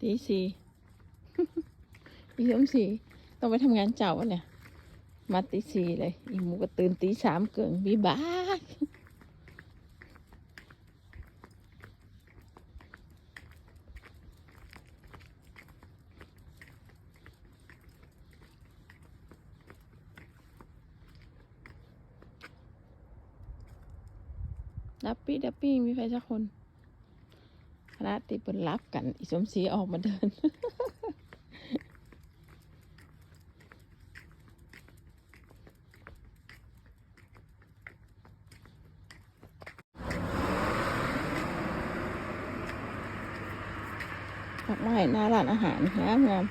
ตีสี่อีสมสีต้องไปทำงานเจ้าวะเนี่ย มาตีสี่เลย อีหมูก็ตื่นตีสามเกิงบีบ้าดับปี้ดับปี้มีใครสักคน คณะติเป็นรับกัน อีสมศรีออกมาเดินดอกไม้หน้าร้านอาหารงามงาม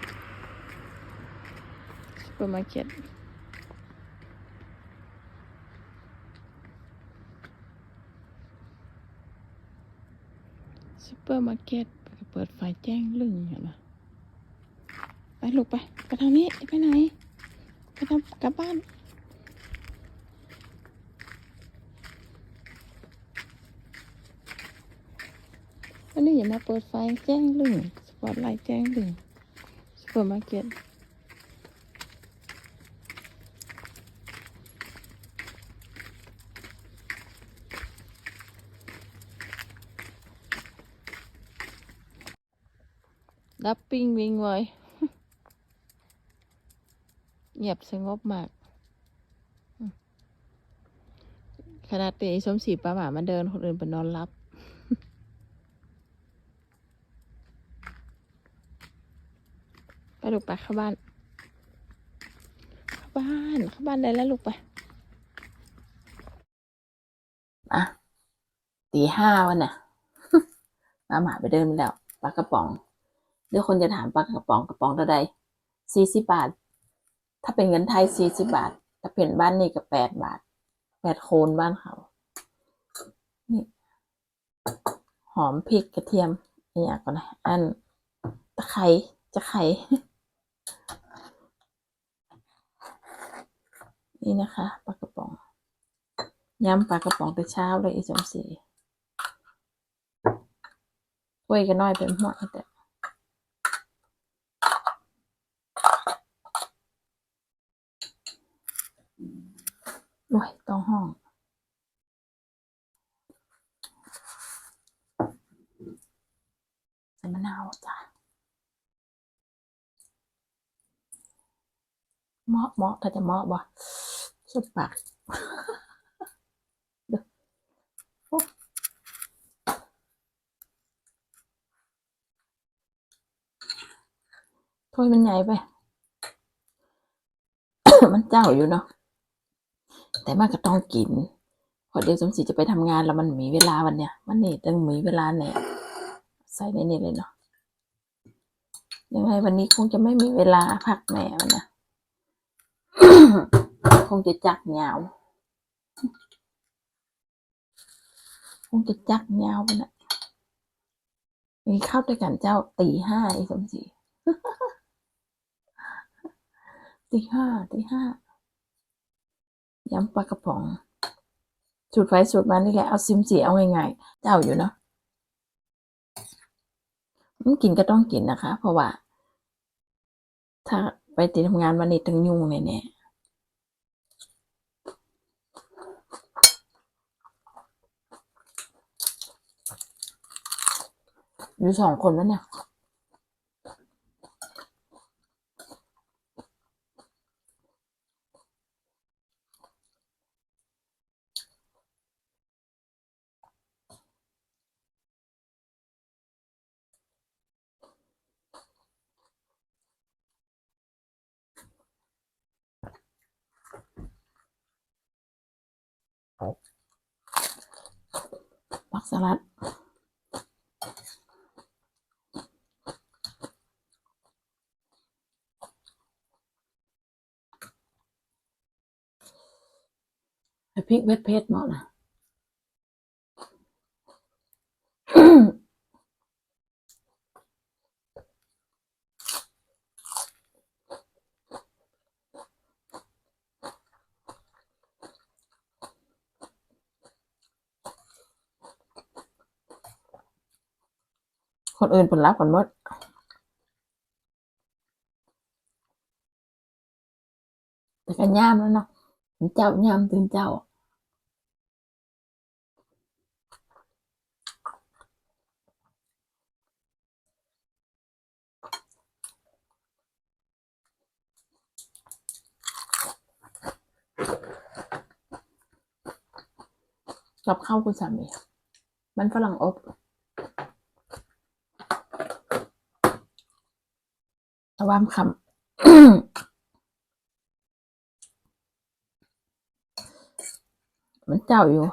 ซุปเปอร์มาร์เก็ต ซูเปอร์มาร์เก็ตเปิดไฟแจ้งลึงเห็นไหมไปลูกไปไปทางนี้ไปไหนไปทำกลับบ้านวันนี้อย่ามาเปิดไฟแจ้งลึงสปอตไลท์แจ้งลึงซูเปอร์มาร์เก็ต ดับปิ้งวิ่งไว้เงียบสงบมาก ขนาดเตะสมศรีป้าหมามาเดินคนอื่นไปนอนรับ ไปลูกไปเข้าบ้าน เข้าบ้านเข้าบ้านได้แล้วลูกไปอะตีห้าวันน่ะน้ำหมาไปเดินแล้วปลากระป๋อง เดี๋ยวคนจะถามปลากระป๋องกระป๋องเท่าใดสี่สิบบาท ถ้าเป็นเงินไทยสี่สิบบาท ถ้าเป็นบ้านนี่ก็แปดบาทแปดโคนบ้านเขานี่หอมพริกกระเทียมเนี่ยก่อนนะอันตะไคร้จะไคร้นี่นะคะปลากระป๋องยำปลากระป๋องแต่เช้าเลยอีสมศรีถ้วยก็น้อยเป็นหัวแต่ โอ้ยต้องห้องใส่มะนาวจ้ะเหมาะเหมาะถ้าจะเหมาะบ่สุดปากเดี๋ยวโอ้ถ้วยมันใหญ่ไป มันเจ้าอยู่เนาะ แต่มันก็ต้องกินเพอเดี๋ยวสมศรีจะไปทำงานแล้วมันมีเวลาวันเนี้ยมันนี่ต้องมีเวลาเนี่ยใส่ในนี้เลยเนาะยังไงวันนี้คงจะไม่มีเวลาพักแม่มันนะคงจะจักยาวคงจะจักยาวไปนะมีเข้าด้วยกันเจ้าตีห้าไอ้สมศรีตีห้าตีห้า ยำปลากระป๋อง สูตรไฟสูตรมันนี่แหละเอาซิมสีเอาง่ายๆเจ้าอยู่เนาะมันกินก็ต้องกินนะคะ เพราะว่า ถ้าไปติดทำงานวันนี้ต้องยุ่งแน่ๆอยู่สองคนแล้วเนี่ย ผักสลัดพริกเผ็ดเผ็ดเหมาะนะ คนอื่นผลลัพธ์ก่อนหมดแต่ก็ย่ามแล้วเนาะเจ้าย่ามตื่นเจ้ากับข้าวคุณสามีมันฝรั่งอบ ว่ามคำมันเจ้าอยู่